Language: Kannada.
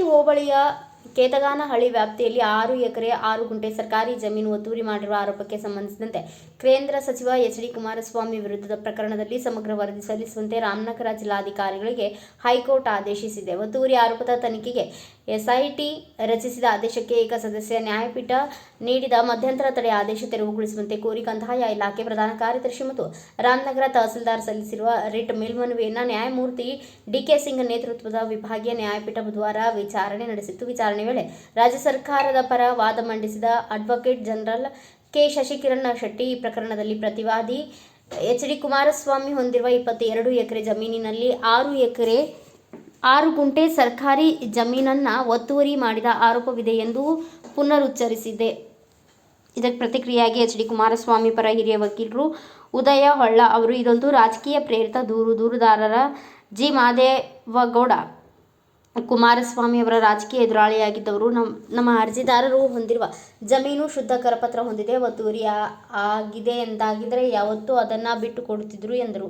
ಹೋಬಳಿಯ ಕೇತಗಾನಹಳ್ಳಿ ವ್ಯಾಪ್ತಿಯಲ್ಲಿ ಆರು ಎಕರೆ, ಆರು ಗುಂಟೆ ಸರ್ಕಾರಿ ಜಮೀನು ಒತ್ತುವರಿ ಮಾಡಿರುವ ಆರೋಪಕ್ಕೆ ಸಂಬಂಧಿಸಿದಂತೆ ಕೇಂದ್ರ ಸಚಿವ ಎಚ್ ಡಿ ಕುಮಾರಸ್ವಾಮಿ ವಿರುದ್ಧದ ಪ್ರಕರಣದಲ್ಲಿ ಸಮಗ್ರ ವರದಿ ಸಲ್ಲಿಸುವಂತೆ ರಾಮನಗರ ಜಿಲ್ಲಾಧಿಕಾರಿಗಳಿಗೆ ಹೈಕೋರ್ಟ್ ಆದೇಶಿಸಿದೆ. ಒತ್ತುವರಿ ಆರೋಪದ ತನಿಖೆಗೆ ಎಸ್ಐಟಿ ರಚಿಸಿದ ಆದೇಶಕ್ಕೆ ಏಕಸದಸ್ಯ ನ್ಯಾಯಪೀಠ ನೀಡಿದ ಮಧ್ಯಂತರ ತಡೆ ಆದೇಶ ತೆರವುಗೊಳಿಸುವಂತೆ ಕೋರಿ ಕಂದಾಯ ಇಲಾಖೆ ಪ್ರಧಾನ ಕಾರ್ಯದರ್ಶಿ ಮತ್ತು ರಾಮನಗರ ತಹಸೀಲ್ದಾರ್ ಸಲ್ಲಿಸಿರುವ ರಿಟ್ ಮೇಲ್ಮನವಿಯನ್ನು ನ್ಯಾಯಮೂರ್ತಿ ಡಿಕೆ ಸಿಂಗ್ ನೇತೃತ್ವದ ವಿಭಾಗೀಯ ನ್ಯಾಯಪೀಠ ಬುಧವಾರ ವಿಚಾರಣೆ ನಡೆಸಿತ್ತು. ವಿಚಾರಣೆ ವೇಳೆ ರಾಜ್ಯ ಸರ್ಕಾರದ ಪರ ವಾದ ಮಂಡಿಸಿದ advocate general K Shashikiran Shetty, ಈ ಪ್ರಕರಣದಲ್ಲಿ ಪ್ರತಿವಾದಿ ಎಚ್ ಡಿ ಕುಮಾರಸ್ವಾಮಿ ಹೊಂದಿರುವ ಇಪ್ಪತ್ತೆರಡು ಎಕರೆ ಜಮೀನಿನಲ್ಲಿ ಆರು ಎಕರೆ ಆರು ಗುಂಟೆ ಸರ್ಕಾರಿ ಜಮೀನನ್ನು ಒತ್ತುವರಿ ಮಾಡಿದ ಆರೋಪವಿದೆ ಎಂದು ಪುನರುಚ್ಚರಿಸಿದೆ. ಇದಕ್ಕೆ ಪ್ರತಿಕ್ರಿಯೆಯಾಗಿ ಎಚ್ ಡಿ ಕುಮಾರಸ್ವಾಮಿ ಪರ ಹಿರಿಯ ವಕೀಲರು ಉದಯ ಹೊಳ್ಳ ಅವರು, ಇದೊಂದು ರಾಜಕೀಯ ಪ್ರೇರಿತ ದೂರು, ದೂರುದಾರರ ಜಿ. ಮಾದೇವಗೌಡ ಕುಮಾರಸ್ವಾಮಿ ಅವರ ರಾಜಕೀಯ ಎದುರಾಳಿಯಾಗಿದ್ದವರು. ನಮ್ಮ ನಮ್ಮ ಅರ್ಜಿದಾರರು ಹೊಂದಿರುವ ಜಮೀನು ಶುದ್ಧ ಕರಪತ್ರ ಹೊಂದಿದೆ, ಒತ್ತುವರಿ ಆಗಿದೆ ಎಂದಾಗಿದ್ದರೆ ಯಾವತ್ತೂ ಅದನ್ನು ಬಿಟ್ಟು ಕೊಡುತ್ತಿದ್ದರು ಎಂದರು.